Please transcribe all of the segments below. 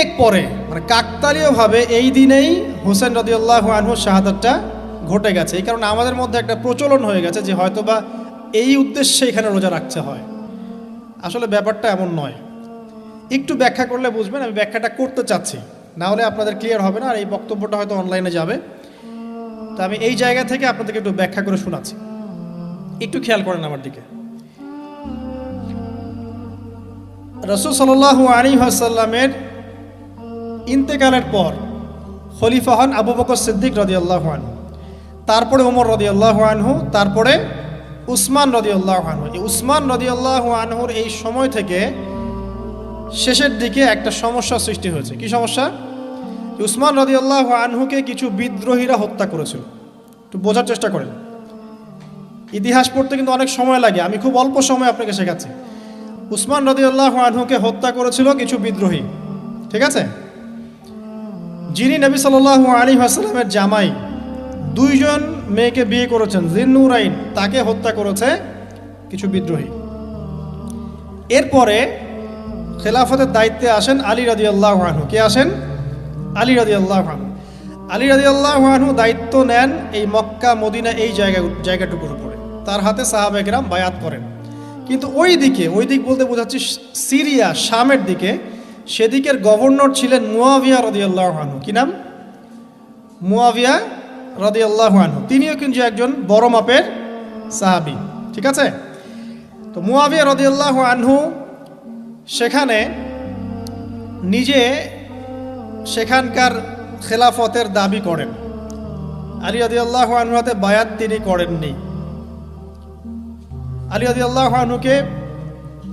অনেক পরে মানে কাকতালীয়ভাবে এই দিনেই হোসেন রদিউল্লাহ আনহু শাহাদাতটা ঘটে গেছে। এই কারণে আমাদের মধ্যে একটা প্রচলন হয়ে গেছে যে হয়তোবা এই উদ্দেশ্যে এখানে রোজা রাখতে হয়। আসলে ব্যাপারটা এমন নয়। একটু ব্যাখ্যা করলে বুঝবেন, আমি ব্যাখ্যাটা করতে চাচ্ছি। না হলে আপনাদের ক্লিয়ার হবে না, আর এই বক্তব্যটা হয়তো অনলাইনে যাবে। তো আমি এই জায়গা থেকে আপনাদেরকে একটু ব্যাখ্যা করে শোনাচ্ছি। একটু খেয়াল করেন আমার দিকে। রসুল সাল্লাহ আলী আসাল্লামের ইন্তেকালের পর খলিফা হন আবু বকর সিদ্দিক রদি আল্লাহ আনহু। তারপরে ওমর রদি আল্লাহ আনহু, তারপরে উসমান রদি আল্লাহ আনহু। এই উসমান রদি আল্লাহ আনহুর এই সময় থেকে শেষের দিকে একটা সমস্যা সৃষ্টি হয়েছে। কি সমস্যা? উসমান রদি আল্লাহ আনহুকে কিছু বিদ্রোহীরা হত্যা করেছিল। একটু বোঝার চেষ্টা করেন। ইতিহাস পড়তে কিন্তু অনেক সময় লাগে। আমি খুব অল্প সময় আপনাকে শেখাচ্ছি। উসমান রদিউল্লাহ আনহুকে হত্যা করেছিল কিছু বিদ্রোহী। ঠিক আছে? যিনি নবী সাল্লাহ আলী আসালামের জামাই, দুইজন মেয়েকে বিয়ে করেছেন, জিন্নুরাইন, তাকে হত্যা করেছে কিছু বিদ্রোহী। এরপরে খেলাফতের দায়িত্বে আসেন আলী রাজি আল্লাহ আনহু। কে আসেন? আলী রাজি আল্লাহ আনহু। আলী রাজি আল্লাহ আনহু দায়িত্ব নেন এই মক্কা, মদিনা, এই জায়গা, জায়গাটুকুর উপরে। তার হাতে সাহাবেকরাম বায়াত করেন। কিন্তু ওই দিকে ওই দিক বলতে বোঝাচ্ছি সিরিয়া, শামের দিকে সেদিকের গভর্নর ছিলেন মুয়াবিয়া রদিয়াল্লাহ আনহু। কি নাম? মুয়াবিয়া রদিয়াল্লাহ আনহু। তিনিও কিন্তু একজন বড় মাপের সাহাবি। ঠিক আছে? তো মুয়াবিয়া রদিয়াল্লাহ আনহু সেখানে নিজে সেখানকার খেলাফতের দাবি করেন। আলী রদিয়াল্লাহ আনহু হাতে বায়াত তিনি করেননি। আলী আল্লাহ আনহুকে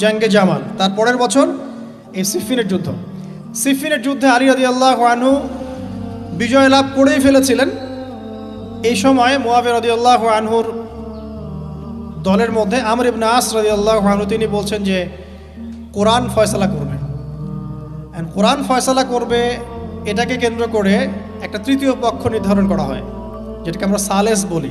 জাঙ্গে জামাল। তার পরের বছর এই সিফিনের যুদ্ধ। সিফিনের যুদ্ধে আলী আদি আল্লাহ আনহু বিজয় লাভ করেই ফেলেছিলেন। এই সময় মোয়াবের রদি আল্লাহ আনহুর দলের মধ্যে আমর ইবনে আস রদি আল্লাহ আনহু, তিনি বলছেন যে, কোরআন ফয়সালা করবে। কোরআন ফয়সালা করবে, এটাকে কেন্দ্র করে একটা তৃতীয় পক্ষ নির্ধারণ করা হয়, যেটাকে আমরা সালেস বলি।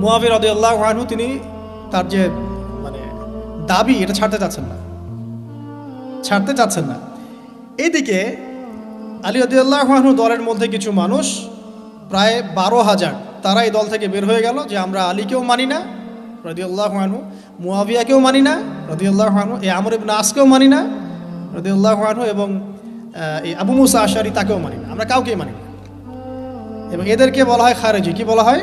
মুয়াবির রদিয়াল্লাহ আনহু তিনি তার যে মানে দাবি, এটা ছাড়তে চাচ্ছেন না। ছাড়তে চাচ্ছেন না। এইদিকে আলী রদিয়াল্লাহ আনহু দলের মধ্যে কিছু মানুষ, প্রায় বারো হাজার, তারা এই দল থেকে বের হয়ে গেল যে আমরা আলীকেও মানি না রদিউল্লাহ আনহু মুয়াবিয়াকেও মানি না রদিউল্লাহ আনহু, এই আমর ইবনে আসকেও মানি না রদিউল্লাহ আনহু এবং এই আবু মুসা আশারি তাকেও মানি না। আমরা কাউকেই মানি না। এবং এদেরকে বলা হয় খারেজি। কি বলা হয়?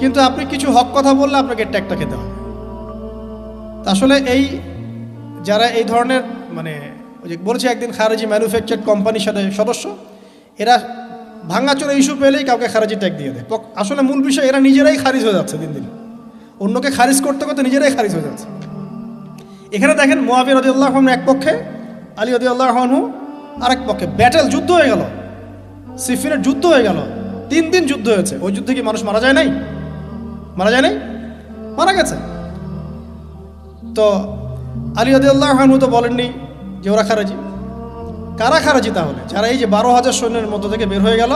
কিন্তু আপনি কিছু হক কথা বললে আপনাকে ট্যাগটা খেতে হয়। আসলে এই যারা এই ধরনের মানে ওই যে বলেছে একদিন খারেজি ম্যানুফ্যাকচার কোম্পানির সাথে সদস্য, এরা ভাঙাচোরা ইস্যু পেলেই কাউকে খারেজি ট্যাগ দিয়ে দেয়। আসলে মূল বিষয়, এরা নিজেরাই খারিজ হয়ে যাচ্ছে দিন দিন। অন্যকে খারিজ করতে করতে নিজেরাই খারিজ হয়ে যাচ্ছে। এখানে দেখেন মোয়াবির রদি আল্লাহ এক পক্ষে, আলী রদি আল্লাহ আরেক পক্ষে। ব্যাটেল যুদ্ধ হয়ে গেল। সিফিনের যুদ্ধ হয়ে গেল। তিন দিন যুদ্ধ হয়েছে। ওই যুদ্ধে কি মানুষ মারা যায় নাই? মারা যায় মারা গেছে। তো আলী রদি আল্লাহ তো বলেননি যে ওরা খারাজি। কারা খারাজি তাহলে? যারা এই যে বারো হাজার সৈন্যের মধ্য থেকে বের হয়ে গেল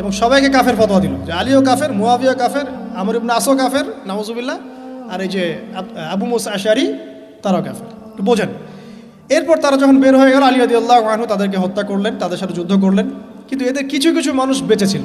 এবং সবাইকে কাফের ফতোয়া দিল। যে আলীও কাফের মুয়াবিয়া কাফের, আমর ইবনে আসো কাফের নামজুবিল্লাহ আর এই যে আবু মুসা আশারি, তারাও কাফের। একটু বোঝেন। এরপর তারা যখন বের হয়ে গেল, আলী আদি আল্লাহ আনহু তাদেরকে হত্যা করলেন, তাদের সাথে যুদ্ধ করলেন। কিন্তু এদের কিছু কিছু মানুষ বেঁচে ছিল।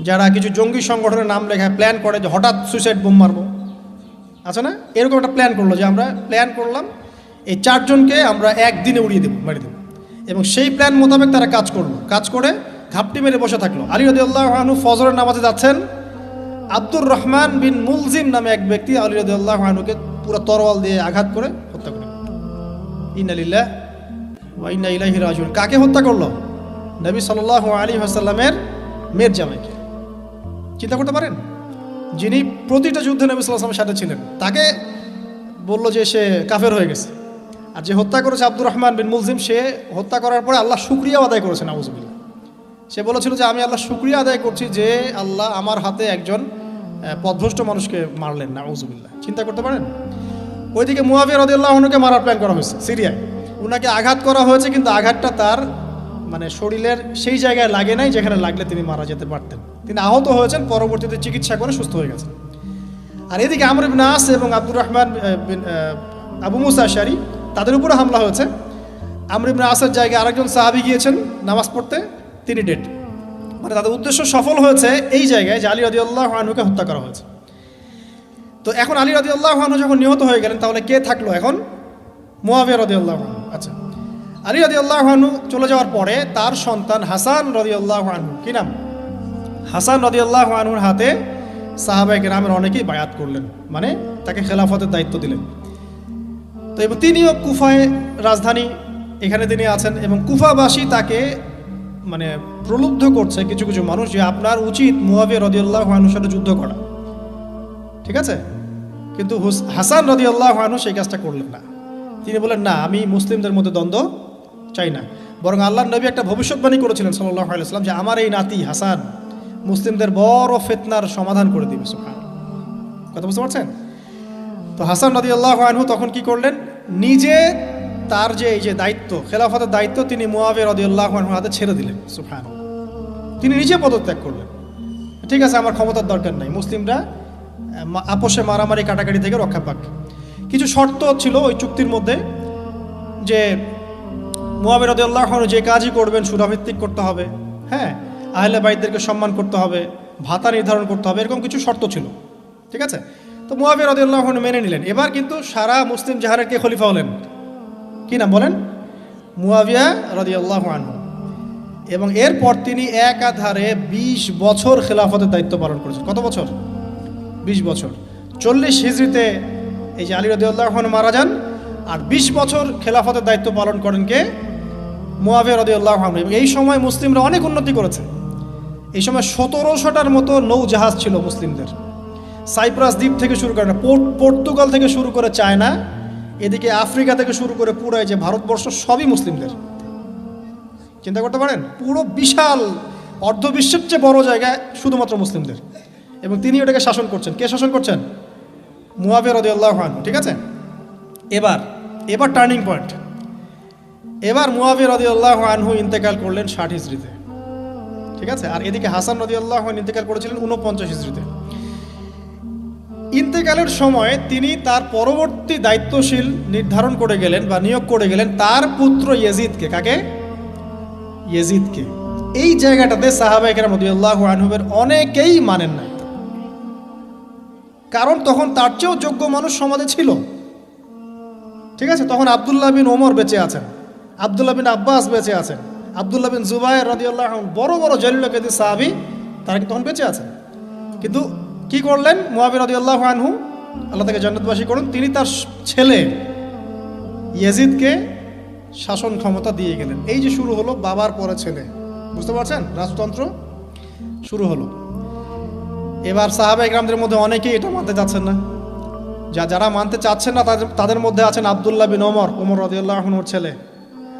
যারা কিছু জঙ্গি সংগঠনের নাম লেখায় প্ল্যান করে যে হঠাৎ সুইসাইড বোম মারবো। আছে না? এরকম একটা প্ল্যান করল যে আমরা প্ল্যান করলাম, এই চারজনকে আমরা একদিনে উড়িয়ে দেবো মারি দেবো। এবং সেই প্ল্যান মোতাবেক তারা কাজ করল। কাজ করে ঘাপটি মেরে বসে থাকল। আলী রদি আল্লাহ ফজরের নামাজে যাচ্ছেন। আব্দুর রহমান বিন মুলজিম নামে এক ব্যক্তি আলী রদি আল্লাহ আনুকে পুরো তরোয়াল দিয়ে আঘাত করে হত্যা করে। ইনালিল্লাহ ওয়া ইন্না ইলাইহি রাজিউন। কাকে হত্যা করল? নবী সাল্লাল্লাহু আলী হাসাল্লামের মেয়ের জামাইকে। চিন্তা করতে পারেন? যিনি প্রতিটা যুদ্ধে নবী সাল্লাহ আসলামের সাথে ছিলেন তাকে বলল যে সে কাফের হয়ে গেছে। আর যে হত্যা করেছে আব্দুর রহমান বিন মুলজিম সে হত্যা করার পরে আল্লাহ শুক্রিয়া আদায় করেছেন নাউজুবিল্লাহ সে বলেছিল যে আমি আল্লাহ শুক্রিয়া আদায় করছি যে আল্লাহ আমার হাতে একজন আহ, পথভ্রষ্ট মানুষকে মারলেন না উজুবিল্লাহ চিন্তা করতে পারেন? ওইদিকে মুয়াবিয়া রদিউল্লাহনুকে মারার প্ল্যান করা হয়েছে সিরিয়ায়। উনাকে আঘাত করা হয়েছে কিন্তু আঘাতটা তার মানে শরীরের সেই জায়গায় লাগে নাই যেখানে লাগলে তিনি মারা যেতে পারতেন। তিনি আহত হয়েছেন, পরবর্তীতে চিকিৎসা করে সুস্থ হয়ে গেছেন। আর এদিকে আমর আস এবং আব্দুর রহমান আবু মুসা আশারি, তাদের উপরে হামলা হয়েছে। আমর ইবনে আসের জায়গায় আরেকজন সাহাবি গিয়েছেন নামাজ পড়তে, তিনি ডেট মানে তাদের উদ্দেশ্য সফল হয়েছে এই জায়গায় যে আলী রদি আল্লাহ আনহুকে হত্যা করা হয়েছে। তো এখন আলী রদি আল্লাহ আনহু যখন নিহত হয়ে গেলেন, তাহলে কে থাকল এখন? মোয়াবিয়া রদি আল্লাহ আচ্ছা। আলী রদি আল্লাহ চলে যাওয়ার পরে তার সন্তান হাসান রদি আল্লাহ কি নাম? হাসান রদি আল্লাহ আনহুর হাতে সাহাবাই গ্রামের অনেকেই বায়াত করলেন মানে তাকে খেলাফতের দায়িত্ব দিলেন। তো এবং তিনিও কুফায় রাজধানী এখানে তিনি আছেন এবং কুফাবাসী তাকে মানে প্রলুব্ধ করছে কিছু কিছু মানুষ যে আপনার উচিত মুয়াবিয়া রদিউল্লাহ আনহুর সাথে যুদ্ধ করা। ঠিক আছে? কিন্তু হুস- হাসান রদিউল্লাহ আনহু সেই কাজটা করলেন না। তিনি বলেন না, আমি মুসলিমদের মধ্যে দ্বন্দ্ব চাই না। বরং আল্লাহ নবী একটা ভবিষ্যৎবাণী করেছিলেন সাল্লাহ আলাইসলাম যে, আমার এই নাতি হাসান মুসলিমদের বড় ফেতনার সমাধান করে দিবে সুফান কথা বুঝতে পারছেন? তো হাসান নদী আল্লাহ আনহু তখন কি করলেন? নিজে তার যে এই যে দায়িত্ব, খেলাফতের দায়িত্ব তিনি মুয়াবিয়া রদি আল্লাহ আনহুর হাতে ছেড়ে দিলেন সুফান তিনি নিজে পদত্যাগ করলেন। ঠিক আছে, আমার ক্ষমতার দরকার নাই। মুসলিমরা আপোষে মারামারি, কাটাকাটি থেকে রক্ষা পাক। কিছু শর্ত ছিল ওই চুক্তির মধ্যে যে মুয়াবির রদিয়াল্লাহ যে কাজই করবেন, সুরাভিত্তিক করতে হবে। হ্যাঁ আহলে বাইদদেরকে সম্মান করতে হবে, ভাতা নির্ধারণ করতে হবে, এরকম কিছু শর্ত ছিল। ঠিক আছে? তো মুয়াবির রদিয়াল্লাহ মেনে নিলেন। এবার কিন্তু সারা মুসলিম জাহারের কে খলিফা হলেন? কি নাম বলেন? মুয়াবিয়া রদিয়াল্লাহ আনহু। এবং এরপর তিনি একাধারে বিশ বছর খেলাফতের দায়িত্ব পালন করেছেন। কত বছর? বিশ বছর। চল্লিশ হিজড়িতে এই যে আলী রদিউল্লাহন মারা যান, আর বিশ বছর খেলাফতের দায়িত্ব পালন করেন কে? মোয়াবিয়া রদিউল্লাহ এবং এই সময় মুসলিমরা অনেক উন্নতি করেছে। এই সময় সতেরোশোটার মতো নৌ জাহাজ ছিল মুসলিমদের। সাইপ্রাস দ্বীপ থেকে শুরু করে পর্তুগাল থেকে শুরু করে চায়না, এদিকে আফ্রিকা থেকে শুরু করে পুরো যে ভারতবর্ষ সবই মুসলিমদের। চিন্তা করতে পারেন, পুরো বিশাল অর্ধবিশ্বের চেয়ে বড় জায়গায় শুধুমাত্র মুসলিমদের। এবং তিনি ওটাকে শাসন করছেন। কে শাসন করছেন? মুয়াবিয়া রদিউল্লাহ ঠিক আছে? এবার এবার টার্নিং পয়েন্ট এবার মুয়াবিয়া রদিউল্লাহ আনহু ইন্তেকাল করলেন ষাট হিজড়িতে। ঠিক আছে? আর এদিকে হাসান রদিউল্লাহ ইন্তেকাল করেছিলেন উনপঞ্চাশ হিজড়িতে। ইন্তেকালের সময় তিনি তার পরবর্তী দায়িত্বশীল নির্ধারণ করে গেলেন বা নিয়োগ করে গেলেন তার পুত্র ইয়েজিদকে। কাকে? ইয়েজিদকে। এই জায়গাটাতে সাহাবা সাহাবাইকের মদিউল্লাহ আনহুবের অনেকেই মানেন না কারণ তখন তার চেয়েও যোগ্য মানুষ সমাজে ছিল। ঠিক আছে? তখন আবদুল্লাহ বিন ওমর বেঁচে আছেন। আবদুল্লাহ বিন আব্বাস বেঁচে আছেন। আবদুল্লাহ বিন জুবাইর রদিউল্লাহ বড় বড় জলিল কেদি সাহাবি, তারা কি তখন বেঁচে আছেন। কিন্তু কি করলেন? মুয়াবির রদিউল্লাহ আনহু, আল্লাহ তাকে জান্নাতবাসী করুন। তিনি তার ছেলে ইয়েজিদকে শাসন ক্ষমতা দিয়ে গেলেন। এই যে শুরু হলো বাবার পরে ছেলে। বুঝতে পারছেন? রাজতন্ত্র শুরু হলো। এবার সাহাবা গ্রামদের মধ্যে অনেকেই এটা মানতে চাচ্ছেন না। যা, যারা মানতে চাচ্ছেন না, তাদের তাদের মধ্যে আছেন আবদুল্লাহ বিন ওমর ওমর রদিউল্লাহনুর ছেলে।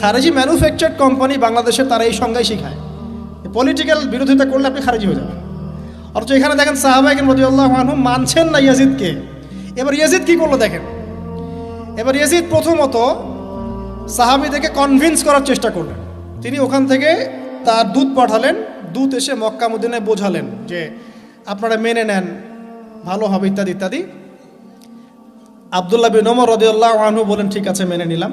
খারিজি ম্যানুফ্যাকচার্ড কোম্পানি বাংলাদেশের তারা এই সংজ্ঞাই শিখায়। পলিটিক্যাল বিরোধিতা করলে আপনি খারিজি হয়ে যাবেন। অথচ এখানে দেখেন সাহাবাহিক রদিউল্লাহ আনহু মানছেন না ইয়াজিদকে। এবার ইয়াজিদ কি করল দেখেন? এবার ইয়াজিদ প্রথমত সাহাবিদেরকে কনভিন্স করার চেষ্টা করলেন। তিনি ওখান থেকে তার দুধ পাঠালেন। দুধ এসে মক্কা মদিনায় বোঝালেন যে, আপনারা মেনে নেন, ভালো হবে ইত্যাদি ইত্যাদি। আবদুল্লাহ বিন ওমর রদিউল্লাহ আনহু বলেন, ঠিক আছে, মেনে নিলাম।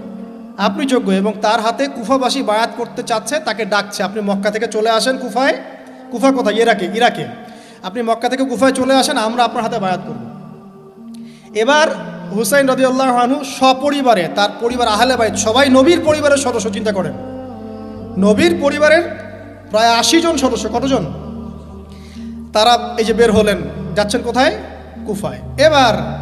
আপনি যোগ্য এবং তার হাতে কুফাবাসী বায়াত করতে চাচ্ছে, তাকে ডাকছে। আপনি মক্কা থেকে চলে আসেন কুফায়। কুফা কোথায়? ইরাকে ইরাকে। আপনি মক্কা থেকে কুফায় চলে আসেন, আমরা আপনার হাতে বায়াত করব। এবার হুসাইন রদিউল্লাহ আনহু সপরিবারে, তার পরিবার আহলে বাইত, সবাই নবীর পরিবারের সদস্য, চিন্তা করেন। নবীর পরিবারের প্রায় আশি জন সদস্য, কতজন? তারা এই যে বের হলেন, যাচ্ছেন কোথায়? কুফায়। এবার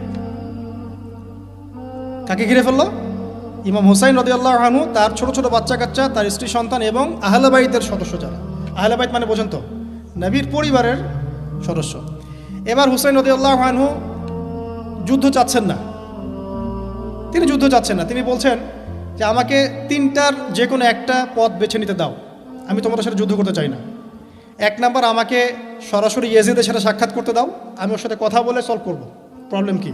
কাকে ঘিরে ফেলল? ইমাম হুসাইন রদিয়াল্লাহ আনহু, তার ছোট ছোট বাচ্চা কাচ্চা, তার স্ত্রী, সন্তান এবং আহলে বাইতের সদস্য যারা। আহলেবাইত মানে বোঝেন তো, নবীর পরিবারের সদস্য। এবার হুসাইন রদিয়াল্লাহ আনহু যুদ্ধ চাচ্ছেন না। তিনি যুদ্ধ চাচ্ছেন না। তিনি বলছেন যে, আমাকে তিনটার যে কোনো একটা পথ বেছে নিতে দাও। আমি তোমাদের সাথে যুদ্ধ করতে চাই না। এক নাম্বার, আমাকে সরাসরি ইয়েজিদের সাথে সাক্ষাৎ করতে দাও। আমি ওর সাথে কথা বলে সলভ করব। প্রবলেম কি?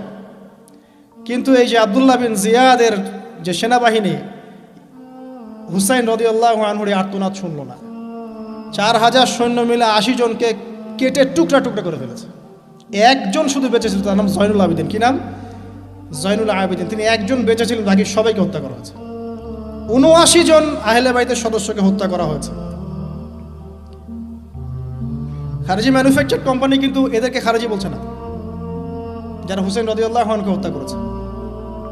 কিন্তু এই যে আবদুল্লাহ বিন জিয়াদের যে সেনাবাহিনী, হুসাইন রদিয়াল্লাহ আনহুর আর্তনাদ শুনল না। চার হাজার সৈন্য মিলে আশি জনকে কেটে টুকরা টুকরা করে ফেলেছে। একজন শুধু বেঁচে ছিল তার নাম জয়নুল আবেদিন। কি নাম? জয়নুল আবেদিন। তিনি একজন বেঁচে ছিলেন বাকি সবাইকে হত্যা করা হয়েছে। উনআশি জন আহলে সদস্যকে হত্যা করা হয়েছে। খারেজি ম্যানুফ্যাকচার কোম্পানি কিন্তু এদেরকে খারেজি বলছে না। যারা হুসেন রদিউল্লাহ খানকে হত্যা করেছে।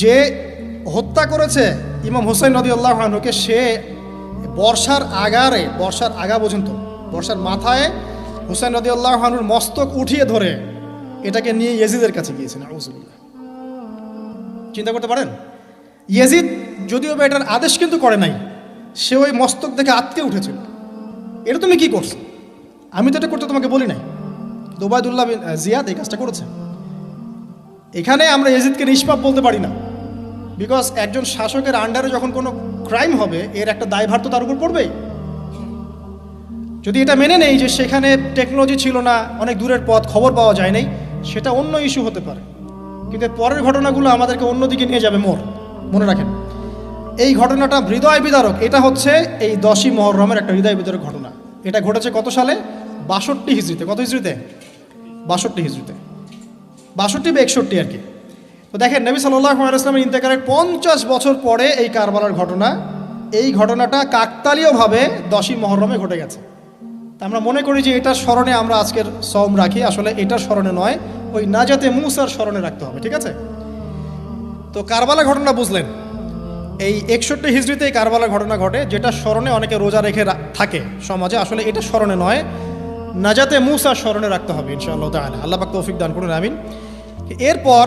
যে হত্যা করেছে ইমাম হোসেন নদী আল্লাহকে সে বর্ষার আগারে, বর্ষার আগা পর্যন্ত, বর্ষার মাথায় হুসেন নদী আল্লাহনুর মস্তক উঠিয়ে ধরে এটাকে নিয়ে ইয়েজিদের কাছে গিয়েছেন আউজুল্লাহ চিন্তা করতে পারেন? ইয়েজিদ যদিও বা এটার আদেশ কিন্তু করে নাই, সে ওই মস্তক দেখে আটকে উঠেছিল। এটা তুমি কি করছ? আমি তো এটা করতে তোমাকে বলি নাই। দোবায়দুল্লাহ জিয়াদ এই কাজটা করেছে। এখানে আমরা এজিদকে নিষ্পাপ বলতে পারি না। বিকজ একজন শাসকের আন্ডারে যখন কোনো ক্রাইম হবে, এর একটা দায়ভার তো তার উপর পড়বেই। যদি এটা মেনে নেই যে সেখানে টেকনোলজি ছিল না, অনেক দূরের পথ, খবর পাওয়া যায় নাই, সেটা অন্য ইস্যু হতে পারে। কিন্তু পরের ঘটনাগুলো আমাদেরকে অন্যদিকে নিয়ে যাবে মোর মনে রাখেন, এই ঘটনাটা হৃদয় বিদারক। এটা হচ্ছে এই দশই মহরমের একটা হৃদয় বিদারক ঘটনা। এটা ঘটেছে কত সালে? বাষট্টি হিজড়িতে। কত হিজড়িতে? বাষট্টি হিজড়িতে। বাষট্টি বা একষট্টি আর কি। তো দেখেন, নবী সাল্লাহ আলাইসলামের ইন্তেকারের পঞ্চাশ বছর পরে এই কারবালার ঘটনা, এই ঘটনাটা কাকতালীয়ভাবে দশই মহরমে ঘটে গেছে। আমরা মনে করি যে এটার স্মরণে আমরা আজকের সম রাখি, আসলে এটার স্মরণে নয়, ওই নাজাতে মুসার স্মরণে রাখতে হবে, ঠিক আছে? তো কারবালা ঘটনা বুঝলেন। এই একষট্টি হিজড়িতে এই কারবালা ঘটনা ঘটে যেটা স্মরণে অনেকে রোজা রেখে থাকে সমাজে, আসলে এটা স্মরণে নয়, নাজাতে মুসার স্মরণে রাখতে হবে, ইনশাআল্লাহ তাহলে আল্লাহ পাক তৌফিক দান করুন, আমিন। এরপর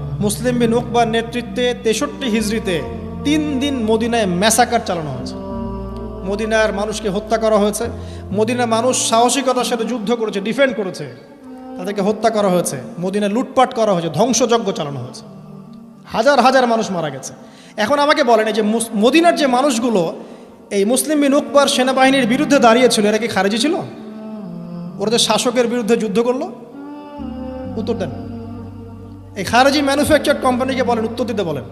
মুসলিম বিন উকবার নেতৃত্বে তেষট্টি হিজড়িতে তিন দিন মদিনায় ম্যাসাকার চালানো হয়েছে। মদিনার মানুষকে হত্যা করা হয়েছে। মদিনার মানুষ সাহসিকতার সাথে যুদ্ধ করেছে ডিফেন্ড করেছে। তাদেরকে হত্যা করা হয়েছে। মদিনায় লুটপাট করা হয়েছে, ধ্বংসযজ্ঞ চালানো হয়েছে। হাজার হাজার মানুষ মারা গেছে। এখন আমাকে বলেন যে মদিনার যে মানুষগুলো, এই মুসলিম বিন উকবার সেনাবাহিনীর বিরুদ্ধে দাঁড়িয়েছিল এরা কি খারেজি ছিল? ওরা যে শাসকের বিরুদ্ধে যুদ্ধ করল? উত্তর দেন। এই খারেজি ম্যানুফ্যাকচার কোম্পানিকে বলেন, উত্তর দিতে বলেন।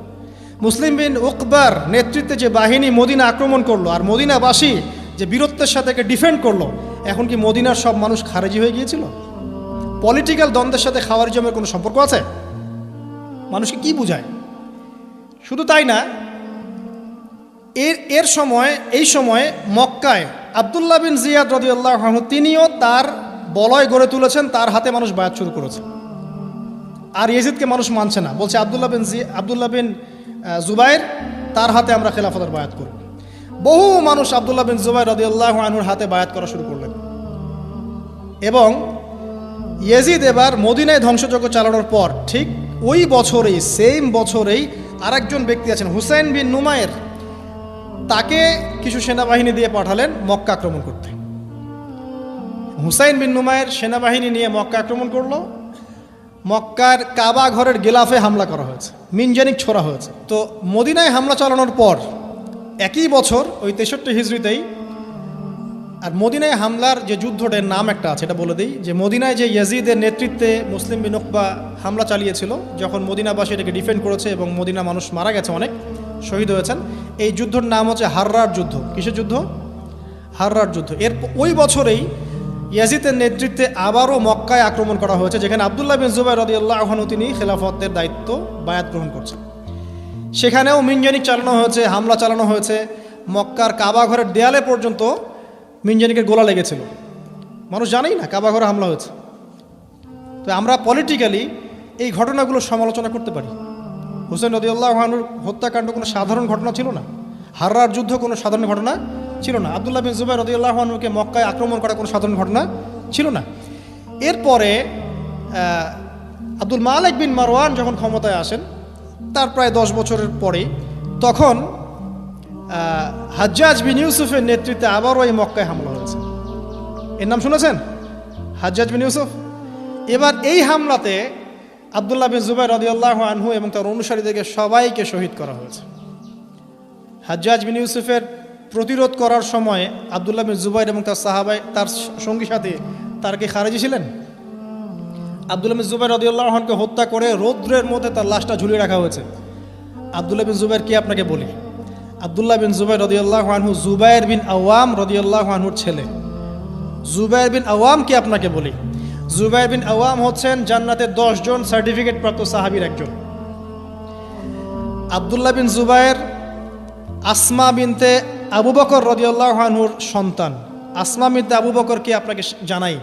মুসলিম বিন উকবার নেতৃত্বে যে বাহিনী মদিনা আক্রমণ করল, আর মদিনাবাসী যে বীরত্বের সাথে একে ডিফেন্ড করল, এখন কি মদিনার সব মানুষ খারেজি হয়ে গিয়েছিল? পলিটিক্যাল দ্বন্দ্বের সাথে খাওয়ারিজমের কোনো সম্পর্ক আছে? মানুষকে কি বুঝায়? শুধু তাই না, এর এর সময়, এই সময় মক্কায় আবদুল্লাহ বিন জিয়াদ রদিউল্লাহ তিনিও তার বলয় গড়ে তুলেছেন, তার হাতে মানুষ বায়াত শুরু করেছে। আর ইয়েজিদকে মানুষ মানছে না। বলছে আবদুল্লাহ বিন জি আবদুল্লাহ বিন জুবাইর, তার হাতে আমরা খেলাফতের বায়াত করব। বহু মানুষ আবদুল্লাহ বিন জুবাইর রদিউল্লাহ আনহুর হাতে বায়াত করা শুরু করলেন। এবং ইয়েজিদ এবার মদিনায় ধ্বংসযজ্ঞ চালানোর পর ঠিক ওই বছরেই সেম বছরেই আরেকজন ব্যক্তি আছেন, হুসাইন বিন নুমায়ের। তাকে কিছু সেনাবাহিনী দিয়ে পাঠালেন মক্কা আক্রমণ করতে। হুসাইন বিন নুমায়ের সেনাবাহিনী নিয়ে মক্কা আক্রমণ করল। মক্কার কাবা ঘরের গেলাফে হামলা করা হয়েছে, মিনজানিক ছোড়া হয়েছে। তো মদিনায় হামলা চালানোর পর একই বছর, ওই তেষট্টি হিজড়িতেই আর মদিনায় হামলার যে যুদ্ধটার নাম একটা আছে, এটা বলে দিই, যে মদিনায় যে ইয়াজিদের নেতৃত্বে মুসলিম বিনকবা হামলা চালিয়েছিল, যখন মদিনাবাসী এটাকে ডিফেন্ড করেছে এবং মদিনা মানুষ মারা গেছে অনেক, শহীদ হয়েছেন, এই যুদ্ধর নাম হচ্ছে হাররার যুদ্ধ। কিসের যুদ্ধ? হাররার যুদ্ধ। এর ওই বছরেই ইয়াজিদের নেতৃত্বে আবারও মক্কায় আক্রমণ করা হয়েছে, যেখানে আবদুল্লাহ বিন জুবাই আল্লাহ তিনি খেলাফতের দায়িত্ব বায়াত গ্রহণ করছেন। সেখানেও মিনজানিক চালানো হয়েছে, হামলা চালানো হয়েছে। মক্কার কাবা ঘরের দেয়ালে পর্যন্ত মিনজানিকের গোলা লেগেছিল। মানুষ জানেই না, কাবা ঘরে হামলা হয়েছে। তো আমরা পলিটিক্যালি এই ঘটনাগুলো সমালোচনা করতে পারি। হুসেন রদিউল্লাহ আহনুর হত্যাকাণ্ড কোনো সাধারণ ঘটনা ছিল না। হাররার যুদ্ধ কোনো সাধারণ ঘটনা ছিল না। আবদুল্লাহ বিন জুবাই রদিউল্লাহ মক্কায় আক্রমণ করা কোনো সাধারণ ঘটনা ছিল না। এরপরে আব্দুল মালিক বিন মারওয়ান যখন ক্ষমতায় আসেন, তার প্রায় দশ বছরের পরেই তখন হাজ্জাজ বিন ইউসুফের নেতৃত্বে আবারও এই মক্কায় হামলা হয়েছে। এর নাম শুনেছেন? হাজ্জাজ বিন ইউসুফ। এবার এই হামলাতে আবদুল্লাহ বিন জুবাই রদিয়াল্লাহ আনহু এবং তার অনুসারীদেরকে সবাইকে শহীদ করা হয়েছে। হাজ্জাজ বিন ইউসুফের প্রতিরোধ করার সময় আবদুল্লাহ বিন জুবাইর এবং তার সাহাবাই, তার সঙ্গী সাথে, তার কি খারেজি ছিলেন? আবদুল্লাহ বিন জুবাইর রদিউল্লাহনকে হত্যা করে রৌদ্রের মধ্যে তার লাশটা ঝুলিয়ে রাখা হয়েছে। আবদুল্লাহ বিন জুবাইর কি আপনাকে বলি? আবদুল্লাহ বিন জুবাইর রদিউল্লাহ আনহু জুবাইর বিন আওয়াম রদিউল্লাহ আনহুর ছেলে। জুবাইর বিন আওয়াম কি আপনাকে বলি? জুবাইর বিন আওয়াম হচ্ছেন জান্নাতের জন সার্টিফিকেট প্রাপ্ত সাহাবীর একজন। আবদুল্লাহ বিন জুবাইর আসমা বিনতে আবু বকর রদিউল্লাহানুর সন্তান। আসমা মিদ্দা আবু বকরকে আপনাকে জানাই?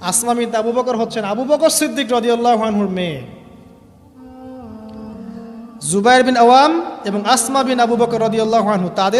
আসমা মিদ্দা আবু বকর হচ্ছেন আবু বকর সিদ্দিক রদিউল্লাহ আনহুর মেয়ে। জুবাইর বিন আওয়াম এবং আসমা বিন আবু বকর রদিউল্লাহানহু তাদের